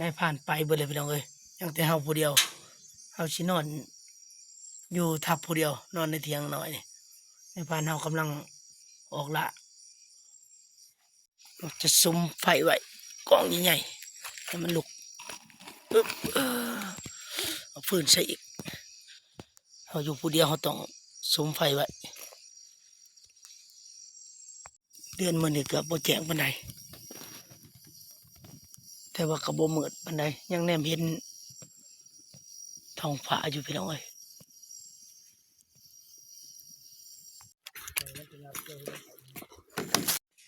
นายผ่านไปเบิดเลยพี่น้องเอ้ยยังแต่เฮาผู้เดียวเฮาสินอน อยู่ทับผู้เดียวนอนในเถียงหน่อยนี่นายผ่านเฮากำลังออกละเราจะซุ่มไฟไว้กองใหญ่ๆให้มันลุกปึ๊บเออเอาฟืนใส่อีกเฮาอยู่ผู้เดียวเฮาต้องซุ่มไฟไว้เดือนมันนี่เกือบบ่แจ้งปานใด แต่ว่าก็บ่มืดปานใดยังแนมเห็นทองฟ้าอยู่พี่น้องเอ้ย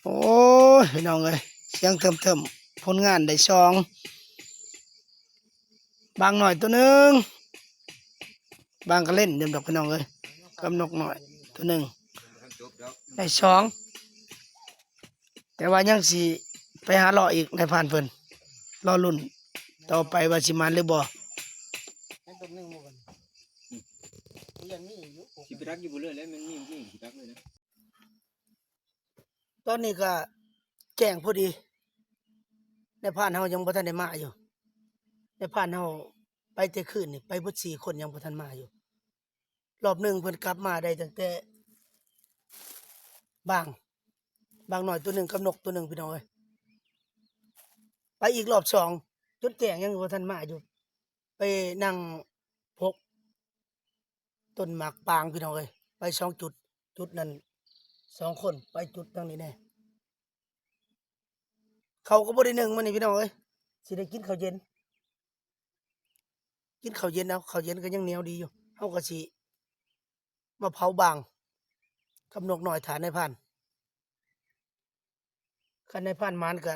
โอ้ยพี่น้องเอ้ยเสียงเทิมๆผลงานได้สอง บางหน่อยตัวหนึ่งบางก็เล่นเดิมดอกพี่น้องเอ้ยกำนกหน่อยตัวหนึ่งได้สอง แต่ว่ายังสิไปหารออีกในผ่านเพิ่น รอรุ่น ต่อไปว่าสิมาหรือบ่สิไปรักอยู่บนเรือแล้วมันมีจริงสิรักเลยนะตอนนี้ก็แจ้งพอดี ในผ่านเฮายังบ่ทันได้มาอยู่ ในผ่านเฮาไปแต่คืนนี่ไปเบิดสี่คนยังบ่ทันมาอยู่ รอบหนึ่งเพิ่นกลับมาได้ตั้งแต่บาง บางหน่อยตัวหนึ่งกับนกตัวหนึ่งพี่น้องเอ้ย ไปอีกรอบสองจนแจงยังบ่ทันมาอยู่ ไปนั่งพกต้นหมากปางพี่น้องเอ้ยไปสองจุด จุดนั้นสองคนไปจุดทางนี้แน่เขาก็บ่ได้หนึ่งมันนี่พี่น้องเอ้ยสิได้กินข้าวเย็น กินข้าวเย็นเอาข้าวเย็นก็ยังเหนียวดีอยู่เฮาก็สิมาเผาบางกำนกหน่อยฐานในพันคันในพันมันก็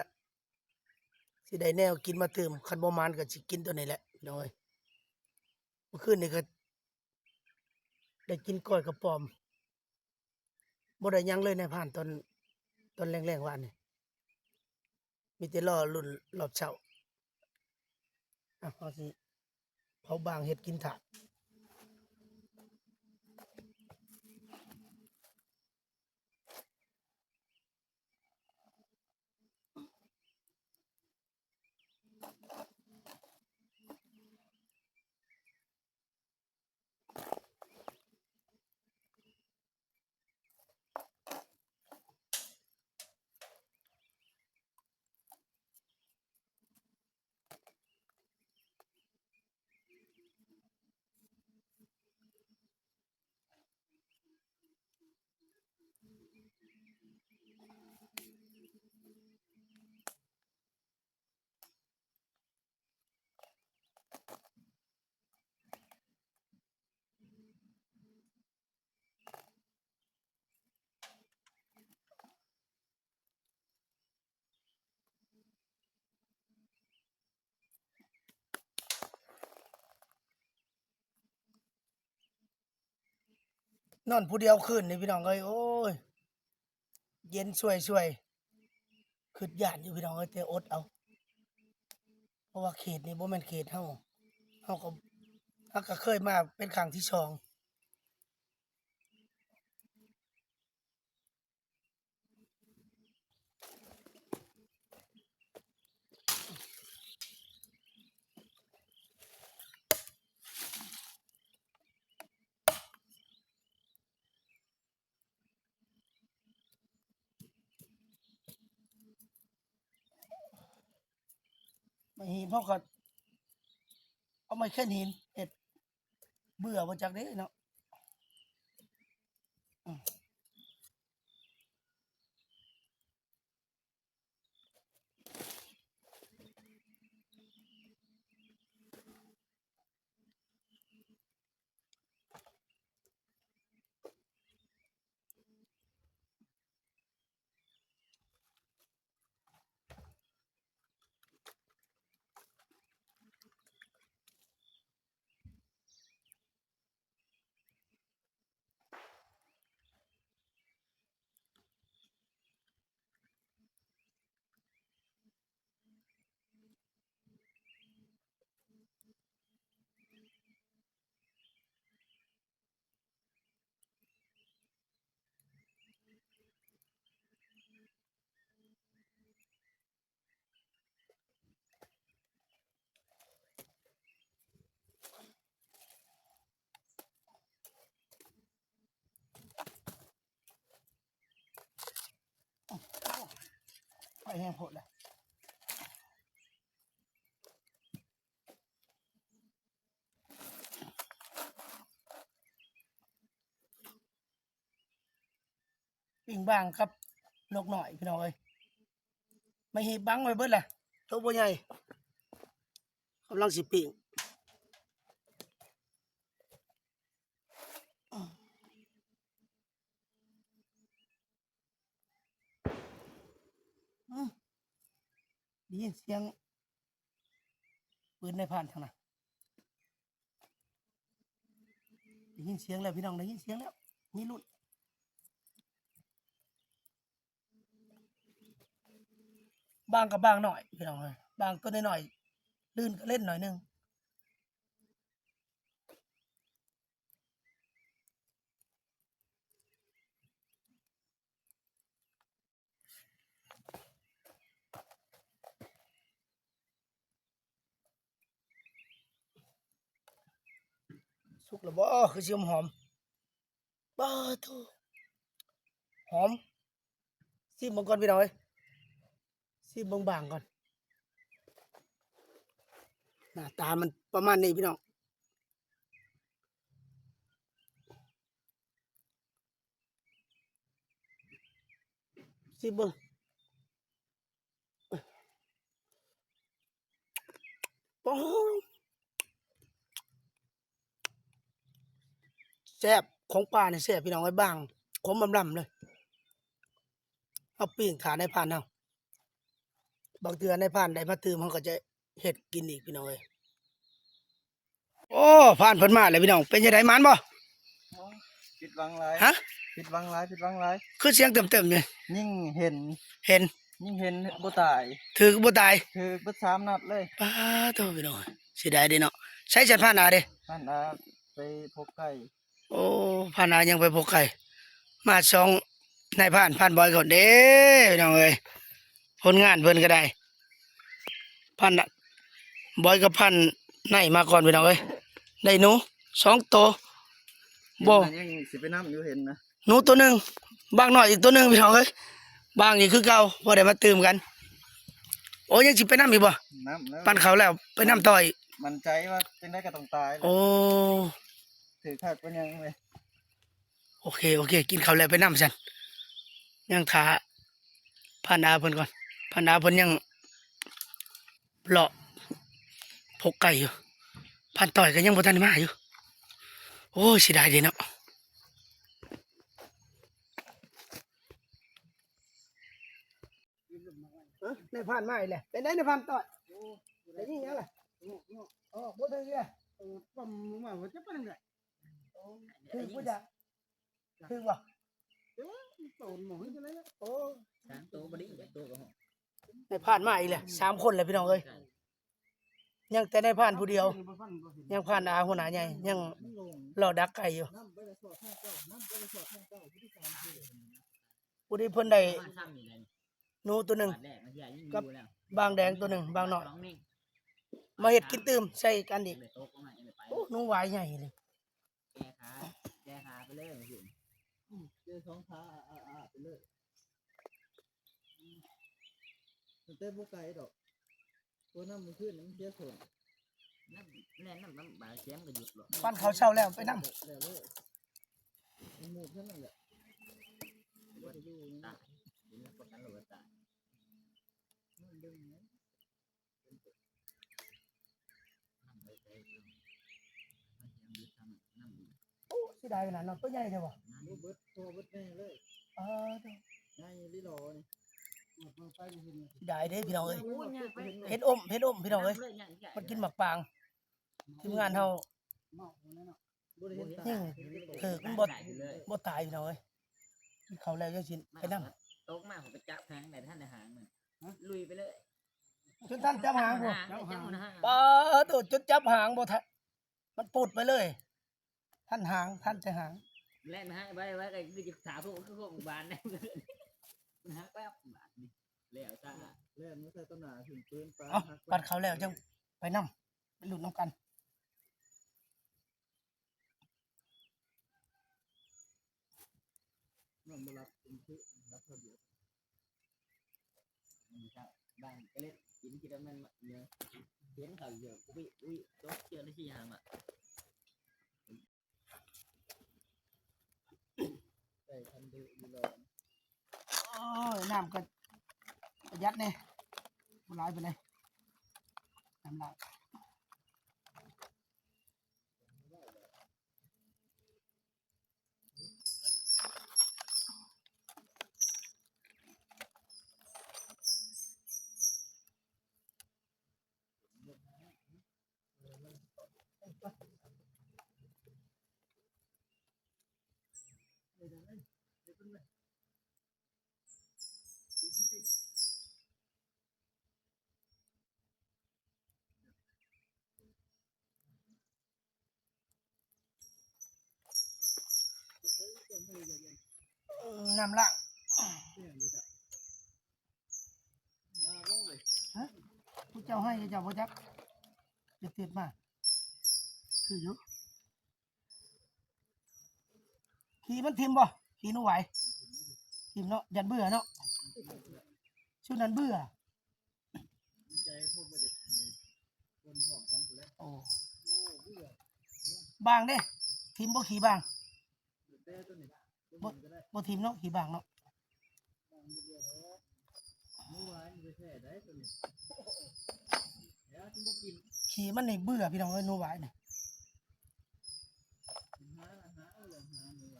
สิได้แนวกินมาเติมคันบ่มันก็สิกินตัวนี้แหละพี่น้องเอ้ยเมื่อคืนนี่ก็ ได้กินก้อยกระป๋อมบ่ได้ยังเลยในผ่านตอนตอนแรงๆวันนี่มีแต่รอรุ่นรอบเช้าอะเอาสิเผาบางเห็ดกินถาด นอนผู้เดียวคืนนี่พี่น้องเอ้ยโอ้ยเย็นช่วยช่วยขึ้นยานอยู่พี่น้องเอ้ยแต่อดเอา เพราะว่าเขตนี่บ่แม่นเขตเฮาเฮาก็เฮาก็เคยมาเป็นครั้งที่สอง ไม่หินเพราก็เอาไม่แค่หินเห็ดเบื่อมาจากนี้เนาะ แห้งโพดเลยปิ่งบางครับนกหน่อยพี่น้องเอ้ยไม่หีบบังไว้เบิดล่ะตัวบ่ใหญ่กำลังสิปิ่งอืม ได้ยินเสียงปืนในผ่านทางนั้นได้ยินเสียงแล้วพี่น้องได้ยินเสียงแล้วมีรุ่นบางกับบางหน่อยพี่น้องเอ้ยบางตัวน้อยๆลื่นก็เล่นหน่อยหนึง สุกแล้วบ่คือสิหอมบ้าทูหอมซิมมังก่อนพี่น้องเอ้ยซีบางๆก่อนหน้าตามันประมาณนี้พี่น้องซีเบิงโอ้ แซ่บของป่าเนี่ยแซ่บพี่น้องไอ้บางขมบำลำเลยเอาปิ้งขาในพานเอาบางเทือในผ่านได้มาตื่มเขาก็จะเห็ดกินอีกพี่น้องเอ้ยโอ้ผ่านเพิ่นมาเลยพี่น้องเป็นยังไงมันบ่ผิดหวังหลายฮะผิดหวังหลายผิดหวังหลายคือเสียงเต็มๆเลยยิ่งเห็นเห็นยิ่งเห็นบ่ตายถือบ่ตายคือเบิดสามนัดเลยป้าโตพี่น้องเสิได้เด้เนาะใช้จัดผ่านหนาเด้ท่านอาไปพบไก่ โอ้ผ่านหนายังไปพกไก่มาสองนายผ่านผ่านบอยก่อนเด้พี่น้องเอ้ยผลงานเพิ่นก็ได้ผ่านน่ะบอยกับผ่านในมาก่อนพี่น้องเอ้ยได้หนูสองตัวบ่เห็นมันยังสิไปน้ำอยู่เห็นนะหนูตัวหนึ่งบางหน่อยอีกตัวหนึ่งพี่น้องเอ้ยบางอีกคือเก่าพอได้มาตื่มกัน โอ้ยังสิไปน้ำอีกบ่น้ำแล้วปั้นเขาแล้วไปน้ำต่อย มันใจว่าจังได้ก็ต้องตายแหละโอ้ ถือคาดเป็นยังเลยโอเคโอเค กินเขาวแล้วไปน้ำสันยังขาพันดาเพิ่นก่อนพันดาเพิ่นยังเลาะพกไก่อยู่พันต่อยก็ยังบ่ทันได้มาอยู่ โอ้ยเสิได้เดีเนาะในผ่านมาอีกแหละเป็นได้ในผ่านต่อยได้ยิงยังไงอ๋อบ่ได้เลยปั๊มมาว่าจะเป็นไง คือบ่จะคือว่าโตนหมอนจะเลยโอ้สามตัวบ่ได้อีกตัวก็หอในผ่านมาอีกแหละสามคนเลยพี่น้องเอ้ยยังแต่ในผ่านผู้เดียว ยังผ่านอาหัวหน้าใหญ่ยังรอดักไก่อยู่ผู้ที่เพิ่นได้มาซ้ำนี่แหละหนูตัวหนึ่งบาทแรกนะที่ยิ่งกับดูแล้วบางแดงตัวหนึ่งบางหน่อยสองเม่งมาเห็ดกินตื่มใส่กันอีกเลยโต๊ะก็มายังไม่ไปโอ้หนูหวายใหญ่เลย แก้ขาแก้ขาไปเลยมาสิเจอสองขาอ่าอ่าไปเลยมันเต้นบ่ไก่ดอกตัวน้ำมันขึ้นมันเสียส่วนนั่นแน่น้ำน้ำบาดเสียมก็หยุดหรอกปั้นเขาเช่าแล้วไปนั่งแล้วเลยมันหมดแค่นั้นแหละว่าตายเห็นแล้วประกันหรือว่าตายมันดึงนะ โอ้เสิได้ขนาดนั้นตัวใหญ่เลยวะบ่เบิดพอเบิดแน่เลยเออเด้อง่ายลิโลนี่หมดมันไปบ่เห็นสิได้เด้พี่น้องเอ้ยโอ้ยเนี่ยไปเฮ็ดอมเฮ็ดอมพี่น้องเอ้ยเลยเนี่ยใหญ่มันกินหมักปางทีมงานเฮาเมาคนนั้นเนาะบ่ได้เห็นตายิ่งถือมันบ่ได้เลยบ่ตายพี่น้องเอ้ยกินเขาวแล้วยังสิไปนั่งโต๊ะมาผมไปจับแทงแต่ท่านในหางมันลุยไปเลยจนท่านจับหางบ่จับหางปาโตจนจับหางบ่ทันมันปุดไปเลย ท่านหางท่านแต่หางแล่นหางไปไว้ก็คือจะถามพวกคือพวกบานได้มันหักแป๊บบาดนี่แล้วจ้าเล่นไม่ใช่ต้นหนาถึงปืนปลาเอ้าหักปัดเขาแล้วจังไปนํไปหลุดน้ำกันมันบ่รับเป็นคือรับระเบียบบ้านก็เล่นกินกินแล้วมันเยอะเห็นเขาเยอะอุ้ยอุ้ยตัวเจอได้ที่ยามอะ ใส่ทันดูอยู่รอ โอ้ ยน้ำก็ประหยัดเนี่ยบ่หลายไปเลยน้ำลายอืมน้ำล่างมาลงเลย ผู้เจ้าให้เจ้าบ่อจักจะติดมาคือยู่ขี่มันทิมบ่ขี่นูไหวทิมเนาะยันเบื่อเนาะชุดนั้นเบื่อใจพวกบ่ได้คนพร้อมกันไปแล้วโอ้โอ้เบื่อบางเด้ทิมบ่ขี่บาง แต่บ่ทิมเนาะขี่บางเนาะบางเบื่อแล้วเมื่อขี่มันในเบื่อพี่น้องเอ้ยนูไหวนี่หาหาเอาเลยหาไม่ไหว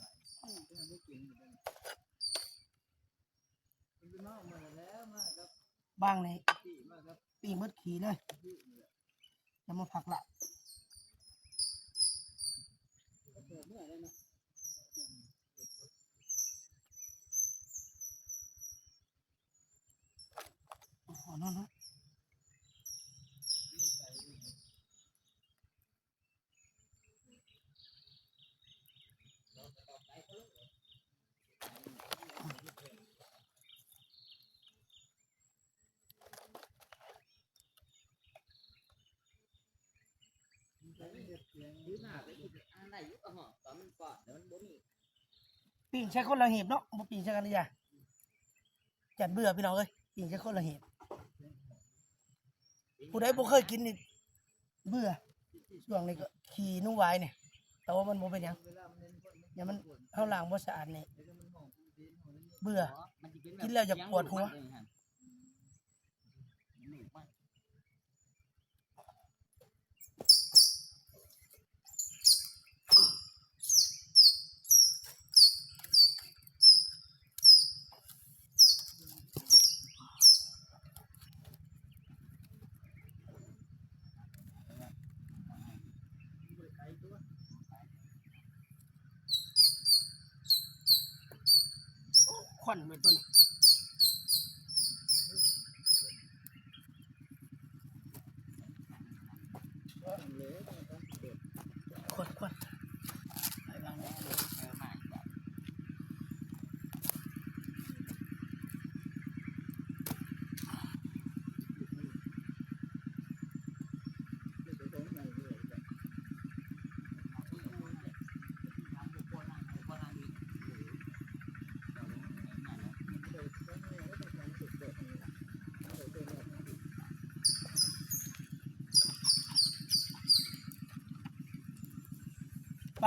ก็ยังบ่กินอยู่ตัวนี้มันไปเมามาแล้วมาครับบางนี่พี่มาครับปีมดขี่เลยจะมาผักละเมื่อได้นะ อนนอนนะปิ่งใช้คนละเห็บเนาะปีงใช้กันเลยจ้ะจัดเบื่อพี่น้องเอ้ยปีงใช้คนละเห็บ ผู้ใดบ่เคยกินนี่เบื่อช่วงนี้ก็ขี่นูไหวเนี่ยแต่ว่ามันบ่เป็นหยังยังมันเน้นคนมันอย่ามันเฮาล้างบ่สะอาดนี่เดี๋ยเบื่อ กินแล้วจะปวดหัว มันเลยฮะลูกมัน ควันไปตัวนี้ มันเหลวมันต้องเปิด ควันควันไปวางไว้ เออมาอีกแบบ เดี๋ยวจะต้องใส่เลย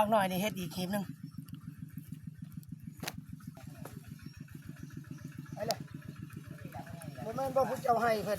บางหน่อยนี่เฮ็ดอีกคลิปหนึ่งไปเลยบ่แม่นบ่ผู้เจ้าให้เพิ่น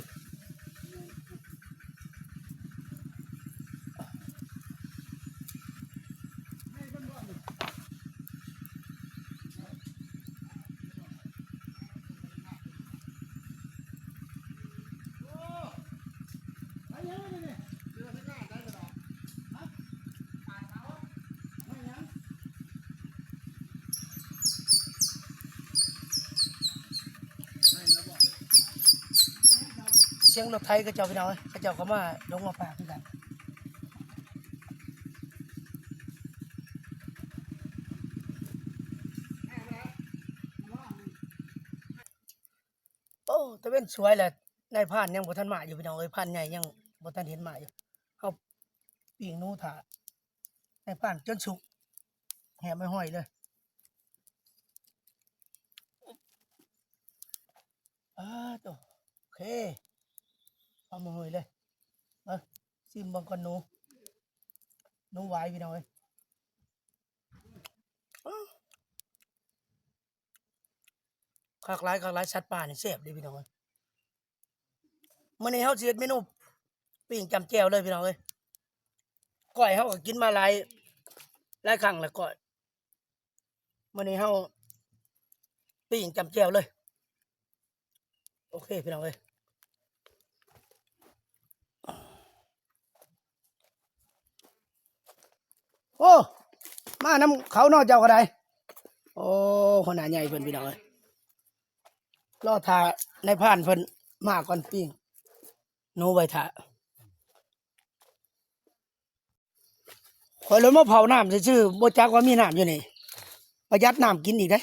สียงรถไทยก็เจ้าพี่น้องเอ้ยเขาเจ้าก็มาลงมาปากคือกันโอ้ตะเว้นสวยแหละนายพรานยังบ่ทันมาอยู่พี่น้องเอ้ยพรานใหญ่ยังบ่ทันเห็นมาอยู่เฮาปีงนู้ถ่านายพรานจนสุกแหมไม่ห้อยเลยอ่าตัวโอเค เอามาหอยเลยเออซิมบังก่อนหนูหนูไหวพี่น้องเอ้ยอ้าวคักหลายคักหลายสัตว์ป่านี่แซ่บเลยพี่น้องเอ้ยมื้อนี้เฮาเสิเฮ็ดเมนูปิ้งจำแจวเลยพี่น้องเอ้ยก้อยเฮาก็กินมาหลายหลายครั้งแล้วก้อยมื้อนี้เฮาปิ้งจำแจวเลย โอเคพี่น้องเอ้ย โอ้มาน้ำเขานอกเจ้าก็ได้โอ้คนหนาใหญ่เพิ่นพี่น้องเอ้ยรอทาในผ่านเพิ่นมาก่อนปิ้งหนูไว้ทาคอยเลยมาเผาน้ำซื่อๆบ่จักว่ามีน้ำอยู่นี่ประหยัดน้ำกินอีกได้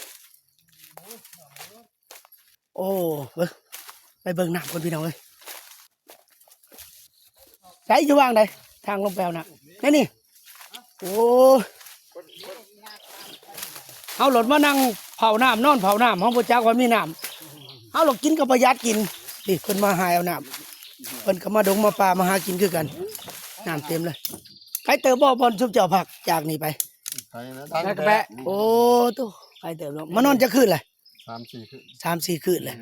โอ้เบิ่งไปเบิ่งน้ำคนพี่น้องเอ้ยใส่อยู่ว่างใดทางลงแปลวน่ะนี่นี่ โอ้เฮาหลดมานั่งเผาน้ำนอนเผาน้ำห้องประจักว่ามีน้ำเฮาหลดกินกับประหยัดกินนี่เพิ่นมาหายเอาน้ำเพิ่นก็มาดงมาป่ามาหากินคือกันน้ำเต็มเลยใครเติมบ่บอลชุบเจ้าผักจากนี่ไปใช่นะแล้วก็แปะโอ้ตู้ใครเติมเนาะมานอนจะคืนเลยสามสี่คือสามสี่คืนเลย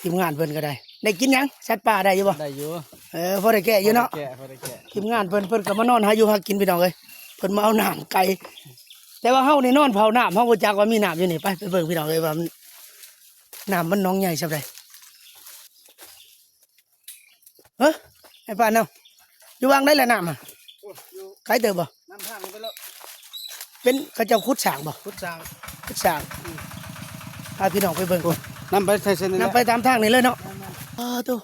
ทีมงานเพิ่นก็ได้ ได้กินหยังสัตว์ป่าได้อยู่บ่ได้อยู่เออพอได้แก่อยู่เนาะแกะพอได้แกะทีมงานเพิ่นเพิ่นก็มานอนหาอยู่หากินพี่น้องเอ้ยเพิ่นมาเอาน้ำไก่แต่ว่าเฮานี่นอนเผาน้ำเฮาบ่จักว่ามีน้ำอยู่นี่ไปไปเบิ่งพี่น้องเอ้ยว่ามันน้ำมันหน้องใหญ่ซำใดเฮ้ยไอ้ป้านเนาะอยู่วางได้แล้วน้ำอะใครเติบบ่น้ำทางไปแล้วเป็นเขาเจ้าขุดสร้างบ่พุทธางขุดสร้างพาพี่น้องไปเบิ่งก่อนน้ำไปใส่เส้นนี่นำไปตามทางนี่เลยเนาะอ้าวตัว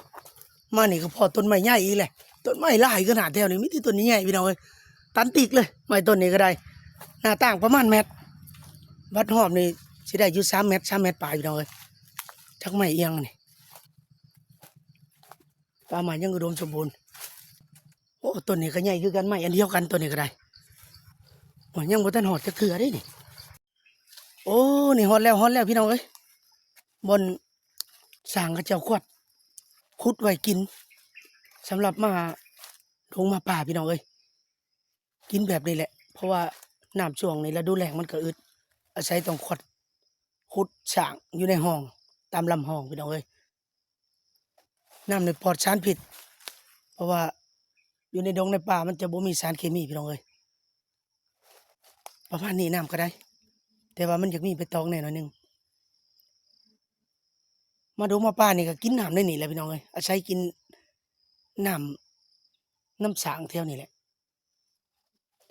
มานี่ก็พอต้นไม้ใหญ่อีกแหละต้นไม้หลายขนาดแถวนี้มีแต่ต้นนี้ใหญ่พี่น้องเอ้ย ตันติกเลยไม้ต้นนี้ก็ได้ หน้าต่างประมาณเมตรวัดหอมนี่สิได้อยู่สามเมตรสามเมตรปลายพี่น้องเอ้ยชักไม้เอียงนี่ป่าไม้ยังอุดมสมบูรณ์โอ้ต้นนี้ก็ใหญ่คือกันไม้อันเดียวกันต้นนี้ก็ได้โอ้ยยังบ่ทันหอดจะเกลือได้นี่โอ้นี่ฮอดแล้วฮอดแล้วพี่น้องเอ้ยบนสางกระเจ้าขวดขุดไว้กินสำหรับมาลงมาป่าพี่น้องเอ้ย กินแบบนี้แหละ เพราะว่าน้ำช่วงในฤดูแล้งมันก็อึด อาศัยต้องขดขุดสร้างอยู่ในห้อง ตามลำห้องพี่น้องเอ้ยน้ำในปอดสารพิษเพราะว่าอยู่ในดงในป่ามันจะบ่มีสารเคมีพี่น้องเอ้ยประมาณนี้น้ำก็ได้ แต่ว่ามันอยากมีไปตองแน่หน่อยหนึงมาดูมาป้านี่ก็กินน้ำได้นี่แหละพี่น้องเอ้ยอาศัยกินน้ำน้ำสางเท่านี่แหละ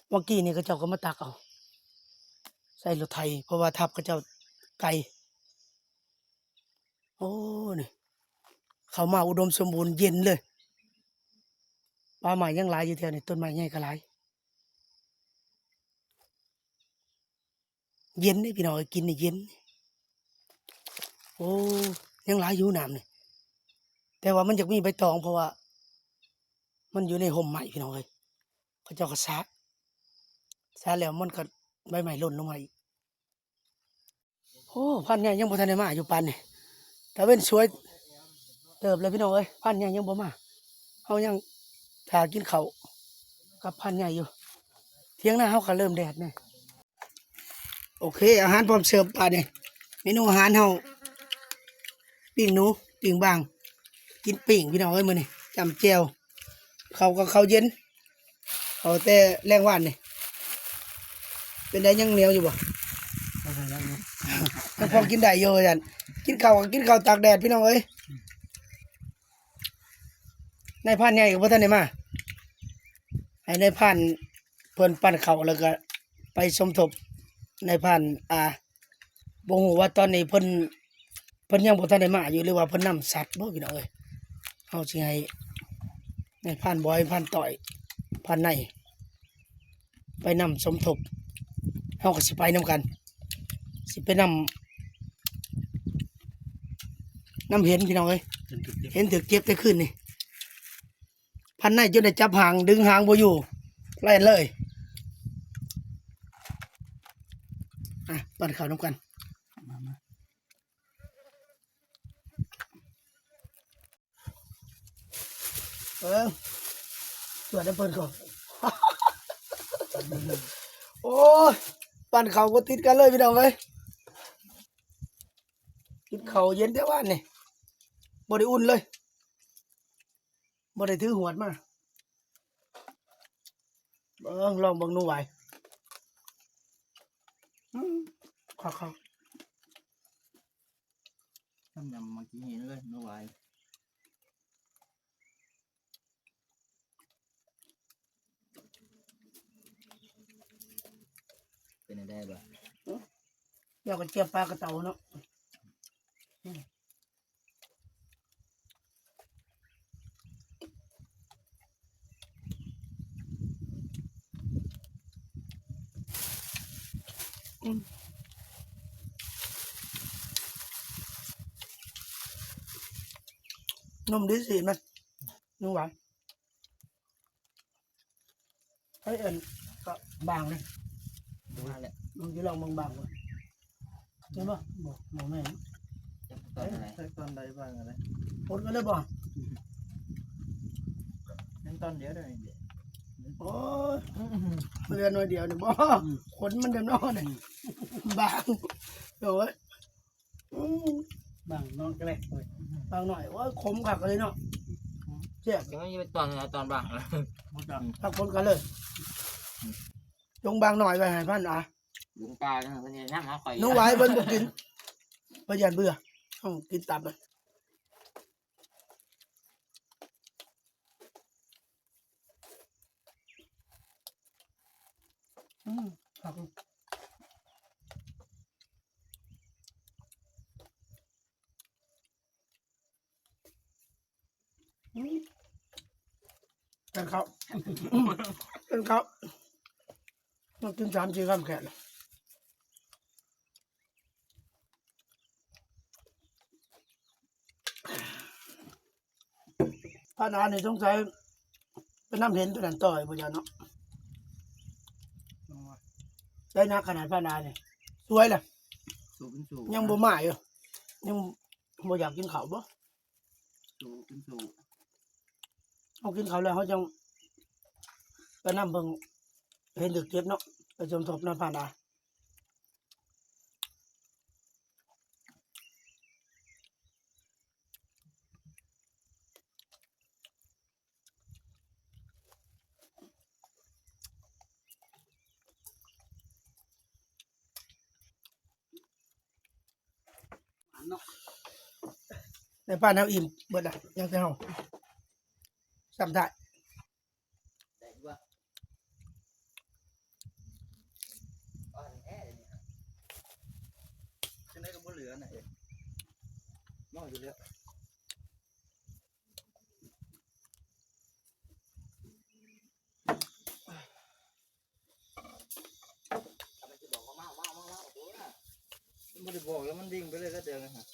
เมื่อกี้นี่ก็เจ้าก็มาตักเอาใส่รถไทย เพราะว่าทับก็เจ้าไก่โอ้นี่เขามาอุดมสมบูรณ์เย็นเลยป่าไม้ยังหลายอยู่แถวนี้ต้นไม้ใหญ่ก็หลายเย็นนี่พี่น้องกินนี่เย็น โอ้ยังหลายอยู่น้ำนี่แต่ว่ามันอยากมีใบตองเพราะว่า มันอยู่ในห่มใหม่พี่น้องเอ้ยเขาเจ้าก็ซัก ซักแล้วมันก็ใบใหม่หล่นลงมาอีกโอ้พันธุ์ใหญ่ยังบ่ทันได้มาอยู่ปานนี่แต่เป็นสวยเติบเลยพี่น้องเอ้ยพันธุ์ใหญ่ยังบ่มาเฮายังถากินเขากับพันธุ์ใหญ่อยู่ เที่ยงหน้าเฮาก็เริ่มแดดเนี่ยโอเค อาหารพร้อมเสิร์ฟป่าเนี่ยเมนูอาหารเฮาปิ้งหนูปิ้งบาง กินปิ้งพี่น้องเอ้ยมือนี้จำแจ่วเขาก็เขาเย็นเขาแต่แรงหวานนี่ เป็นได้ยังเหนียวอยู่บ่ยังพอกินได้อยู่อาจันกินข้าวก็กินข้าวตากแดดพี่น้องเอ้ยนายพันใหญ่กับพ่ท่านได้มาให้นายพันเพิ่นปั้นข้าวแล้วก็ ไปสมทบในพันอ่าบ่ฮู้ว่าตอนนี้เพิ่นเพิ่นยังบ่ทันได้มาอยู่หรือว่าเพิ่นนำสัตว์บ่พี่น้องเอ้ยเฮาสิให้ในพันบอยพันต่อยพันในไปนำสมทบ เฮาก็สิไปนํกัน สิไปนำนำเห็นพี่น้องเอ้ยเห็นถึกเก็บแต่คืนนี่ พันในจนได้จับหางดึงหางบ่อยู่ไล่เลย อะปั่นข้าวน้ำกันเออสวดน้ำเพิ่นก่อนโอ้ย ปั่นเขาก็ติดกันเลยพี่น้องเอ้ยกินเขาเย็นแต่ว่านนี่บ่ได้อุ่นเลยบ่ได้ถือหวดมาเบิ่งลองเบิ่งหนูไหวอืมขอเขาทำยำมากินเห็นเลยไม่ไหว เป็นได้บ่เดี๋ยวก็เจียบปลากระเต่าเนาะอืมอืมนมดีสิมันนุ่มหวานเฮ้ยเอ็นก็บางเลย มาแล้วมึงจะลองบางบางๆก่อนใช่ปะบอกบอกแม่จะตอนไหนใช้ตอนใดบ้างอะไรอดก็เลยบอกนั่นตอนเดียวได้เดียวโอ้ยเรือน้อยเดียวเนี่ยบ่ขนมันเดิมนอนเนี่ยบางโอ้ยอืมบางนอนแกล้งเลยบางหน่อยว่าขมขักเลยเนาะเจ็บยังไม่เป็นตอนตอนบ้างมดดังทักคนกันเลยจ งบางหน่อยไปให้พันอะลุงตาเนี่ยคนนี้นั่งมาคอยหนูไว้เบิ่นบ่กินบ่ยันเบื่อต้องกินตับเลยอืมครับอืมเป็นเขาเป็นเขา ต้องกินสามสี่คำแขนพระนาเนี่ยสงสัยเป็นน้ำเห็นตัวนั้นต่อยบ่ยาเนาะได้นักขนาดพระนาเนี่ยสวยแหละสูบเป็นสูบยังบ่มาอยู่ยังบ่อยากกินข้าวบ่สูบเป็นสูบเอากินข้าวแล้วเขาจังไปนำเบิ่ง เห็นดึกเก็บเนาะไปชมทบน้ำพระนาในป้านเฮาอิ่มเบิดอะยังแต่เฮาซ้ำได้ได้ว่าอ่อนแอเลยเนี่ย จะได้ก็บ่เหลือน่ะเองมองอยู่แล้ว มันจะบอกว่าเมาเมาเมาเมาโอ้โห ไม่ได้บอกแล้วมันดิ่งไปเลยก็เจอกันฮะ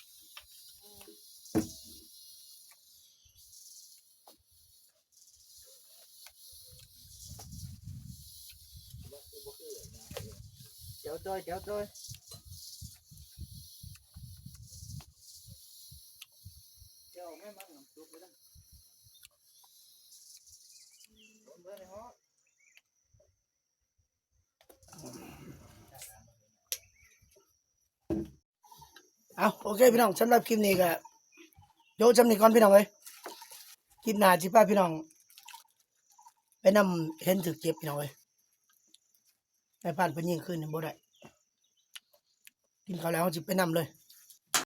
เจ้าจ้อยเจ้าจ้อยเจ้าแม่มันน้ำซุปไปแล้วโดนเบอร์ในห้องเอาโอเคพี่น้องสำหรับคลิปนี้ก็โยจำนี้ก่อนพี่น้องเอ้ยคลิปหน้าสิพาพี่น้องไปนำเห็นถึกเจ็บพี่น้องเอ้ยในผ่านเพิ่นยิงขึ้นบ่ได้ กินข้าวแล้วเราสิไปนำเลย